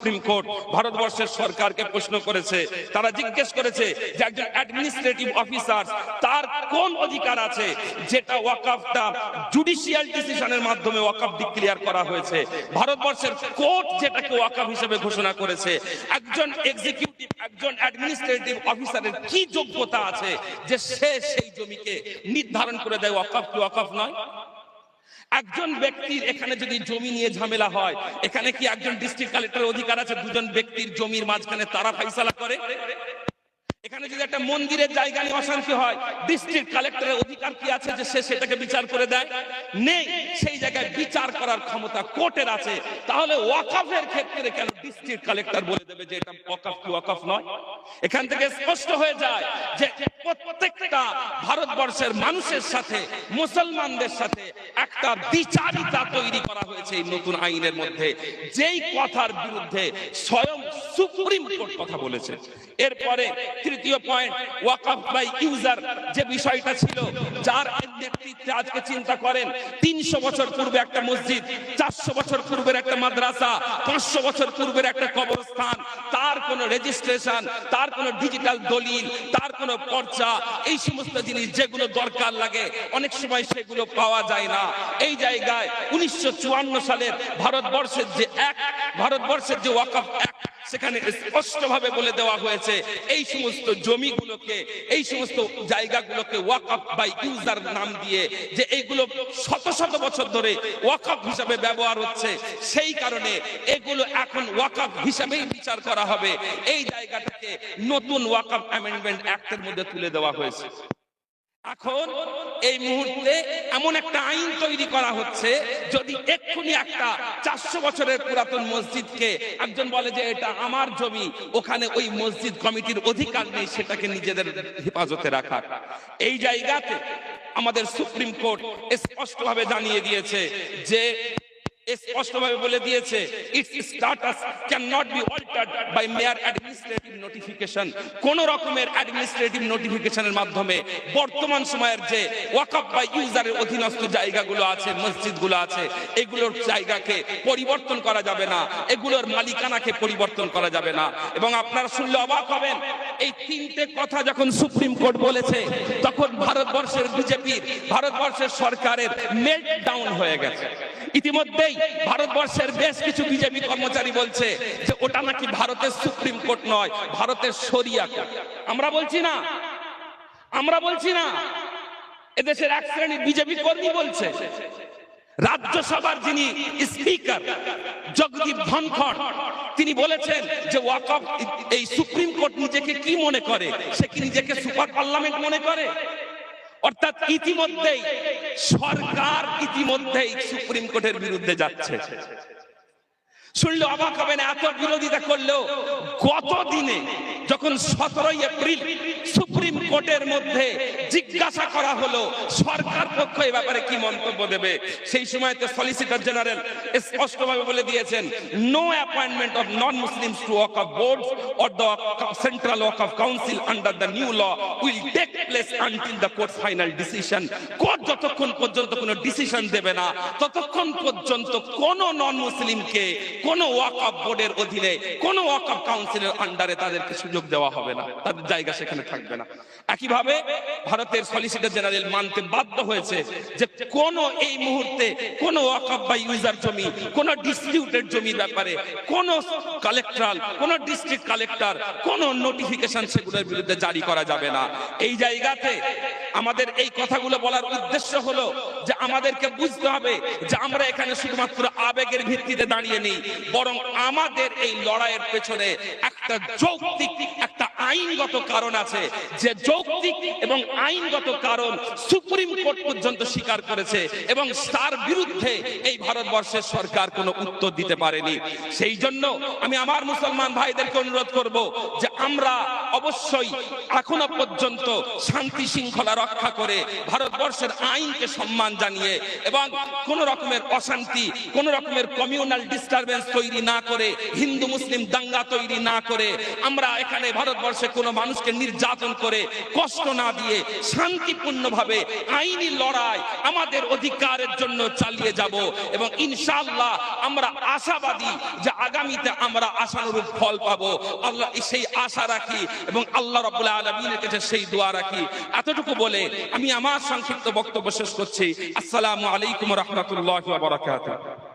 Supreme court ভারতবর্ষের সরকারকে প্রশ্ন করেছে, তারা জিজ্ঞেস করেছে যে একজন অ্যাডমিনিস্ট্রেটিভ অফিসার তার কোন অধিকার আছে যেটা ওয়াকাফটা জুডিশিয়াল ডিসিশনের মাধ্যমে ওয়াকাফ ডিক্লিয়ার করা হয়েছে? ভারতবর্ষের কোর্ট যেটাকে ওয়াকাফ হিসেবে ঘোষণা করেছে, একজন এক্সিকিউটিভ একজন অ্যাডমিনিস্ট্রেটিভ অফিসারের কি যোগ্যতা আছে যে সে সেই জমিকে নির্ধারণ করে দেয়, ওয়াকাফ কি ওয়াকাফ নয়? একজন ব্যক্তির এখানে যদি জমি নিয়ে ঝামেলা হয়, এখানে কি একজন ডিস্ট্রিক্ট কালেক্টর অধিকার আছে? দুজন ব্যক্তির জমির মাঝখানে তারা ফাইসালা করে? এখানে যদি একটা মন্দিরের জায়গা নিয়ে অশান্তি হয় ডিস্ট্রিক্ট কালেক্টরের অধিকার কি আছে যে সে সেটাকে বিচার করে দেয়? নেই। সেই জায়গায় বিচার করার ক্ষমতা কোর্টের আছে। তাহলে ওয়াকাফের ক্ষেত্রে কেন ডিস্ট্রিক্ট কালেক্টর বলে দেবে যে এটা ওয়াকাফ কি ওয়াকাফ নয়? এখান থেকে স্পষ্ট হয়ে যায় যে প্রত্যেকটা ভারতবর্ষের মানুষের সাথে, মুসলমানদের সাথে একটা বিচারিতা তৈরি করা হয়েছে এই নতুন আইনের মধ্যে। যেই কথার বিরুদ্ধে স্বয়ং সুপ্রিম কোর্ট কথা বলেছে। এরপরে তৃতীয় পয়েন্ট ওয়াকফ বাই ইউজার যে বিষয়টা ছিল, যার নেতৃত্বে আজকে চিন্তা করেন, তিনশো বছর পূর্বে একটা মসজিদ, চারশো বছর পূর্বের একটা মাদ্রাসা, পাঁচশো বছর পূর্বের একটা কবরস্থান তার কোনো রেজিস্ট্রেশন তার কোনো ডিজিটাল দলিল, তার কোনো পর্চা এই সমস্ত জিনিস যেগুলো দরকার লাগে, অনেক সময় সেগুলো পাওয়া যায় না। এই জায়গায় উনিশশো সালের ভারতবর্ষের যে এক ভারতবর্ষের যে ওয়াকফ সেখানে স্পষ্টভাবে বলে দেওয়া হয়েছে, এই সমস্ত জমিগুলোকে, এই সমস্ত জায়গাগুলোকে ওয়াকফ বাই ইউজার নাম দিয়ে যে এইগুলো শত শত বছর ধরে ওয়াকফ হিসাবে ব্যবহার হচ্ছে, সেই কারণে এগুলো এখন ওয়াকফ হিসাবেই বিচার করা হবে। এই জায়গাটাকে নতুন ওয়াকফ অ্যামেন্ডমেন্ট অ্যাক্টের মধ্যে তুলে দেওয়া হয়েছে। এখন এই মুহূর্তে এমন একটা আইন তৈরি করা হচ্ছে, যদি এক্ষুনি একটা চারশো বছরের পুরাতন মসজিদকে একজন বলে যে এটা আমার জমি, ওখানে ওই মসজিদ কমিটির অধিকার নেই, সেটাকে নিজেদের হেফাজতে রাখার। এই জায়গাতে আমাদের সুপ্রিম কোর্ট স্পষ্টভাবে জানিয়ে দিয়েছে যে স্পষ্টভাবে বলে দিয়েছে its status can not be altered by mere administrative notification কোন রকমের অ্যাডমিনিস্ট্রেটিভ নোটিফিকেশনের মাধ্যমে বর্তমান সময়ের যে ওয়াকফ বা ইউজারের অধীনস্থ জায়গাগুলো আছে, মসজিদগুলো আছে, এগুলোর জায়গাকে পরিবর্তন করা যাবে না, এগুলোর মালিকানাকে পরিবর্তন করা যাবে না। এবং আপনারা শুনলে অবাক হবেন, এই তিনটে কথা যখন সুপ্রিম কোর্ট বলেছে, তখন ভারতবর্ষের বিজেপির, ভারতবর্ষের সরকারের মেল্ট ডাউন হয়ে গেছে। ইতিমধ্যেই ভারতবর্ষের বেশ কিছু বিজেপি কর্মচারী বলছে যে ওটা নাকি ভারতের সুপ্রিম কোর্ট নয়, ভারতের শরিয়া কোর্ট। আমরা বলছি না। আমরা বলছি না। এদেশের এক শ্রেণির বিজেপি কর্মী বলছে, রাজ্যসভার যিনি স্পিকার জগদীপ ধনখড়, তিনি বলেছেন যে ওয়াকফ এই সুপ্রিম কোর্ট নিজেকে কি মনে করে? সে কি নিজেকে সুপার পার্লামেন্ট মনে করে? অর্থাৎ ইতিমধ্যেই, সরকার ইতিমধ্যেই সুপ্রিম কোর্টের বিরুদ্ধে যাচ্ছে। শুনলে অবাক হবেন, এত বিরোধিতা করলেও গত দিনে যখন সতেরোই এপ্রিল সুপ্রিম কোর্টের মধ্যে জিজ্ঞাসা করা হলো, সরকার পক্ষ এ ব্যাপারে কি মন্তব্য দেবে? সেই সময়তে সলিসিটর জেনারেল স্পষ্টভাবে বলে দিয়েছেন no appointment of non Muslims to waqf board or the central waqf council under the new law will take place until the court final decision court যতক্ষণ পর্যন্ত কোনো ডিসিশন দেবে না, ততক্ষণ পর্যন্ত কোন নন মুসলিমকে কোন ওয়াকআপ বোর্ডের অধীনে, কোন ওয়াকআপ কাউন্সিলের আন্ডারে তাদেরকে সুযোগ দেওয়া হবে না। তাদের জায়গা সেখানে থাকবে না। একইভাবে ভারতের সলিসিটর জেনারেল মানতে বাধ্য হয়েছে যে কোন এই মুহূর্তে কোন ওয়াকআপ বা ইউজার জমি, কোন ডিসপিউটেড জমির ব্যাপারে কোন কালেক্টরাল কোন ডিস্ট্রিক্ট কালেক্টর কোন নোটিফিকেশন সেগুলোর বিরুদ্ধে জারি করা যাবে না। এই জায়গাতে আমাদের এই কথাগুলো বলার উদ্দেশ্য হলো যে আমাদেরকে বুঝতে হবে যে আমরা এখানে শুধুমাত্র আবেগের ভিত্তিতে দাঁড়িয়ে নেই, বরং আমাদের এই লড়াইয়ের পেছনে একটা যৌক্তিক আইনগত কারণ আছে, যে যৌক্তিক এবং আইনগত কারণ সুপ্রিম কোর্ট পর্যন্ত স্বীকার করেছে এবং তার বিরুদ্ধে এই ভারতবর্ষের সরকার কোনো উত্তর দিতে পারেনি। সেই জন্য আমি আমার মুসলমান ভাইদেরকে অনুরোধ করব যে আমরা অবশ্যই এখনও পর্যন্ত শান্তি শৃঙ্খলা রক্ষা করে ভারতবর্ষের আইনকে সম্মান জানিয়ে এবং কোন রকমের অশান্তি, কোন রকমের কমিউনাল ডিস্টারবেন্স তৈরি না করে, হিন্দু, মুসলিম দাঙ্গা তৈরি না করে আমরা এখানে ভারতবর্ষ ভারতবর্ষে কোনো মানুষকে নির্যাতন করে, কষ্ট না দিয়ে শান্তিপূর্ণভাবে আইনি লড়াই আমাদের অধিকারের জন্য চালিয়ে যাব এবং ইনশাআল্লাহ আমরা আশাবাদী যে আগামীতে আমরা আশানুরূপ ফল পাবো। আল্লাহ সেই আশা রাখি এবং আল্লাহ রাব্বুল আলামিনের কাছে সেই দোয়া রাখি। এতটুকু বলে আমি আমার সংক্ষিপ্ত বক্তব্য শেষ করছি। আসসালামু আলাইকুম রহমতুল্লাহ বারাকাতুহু।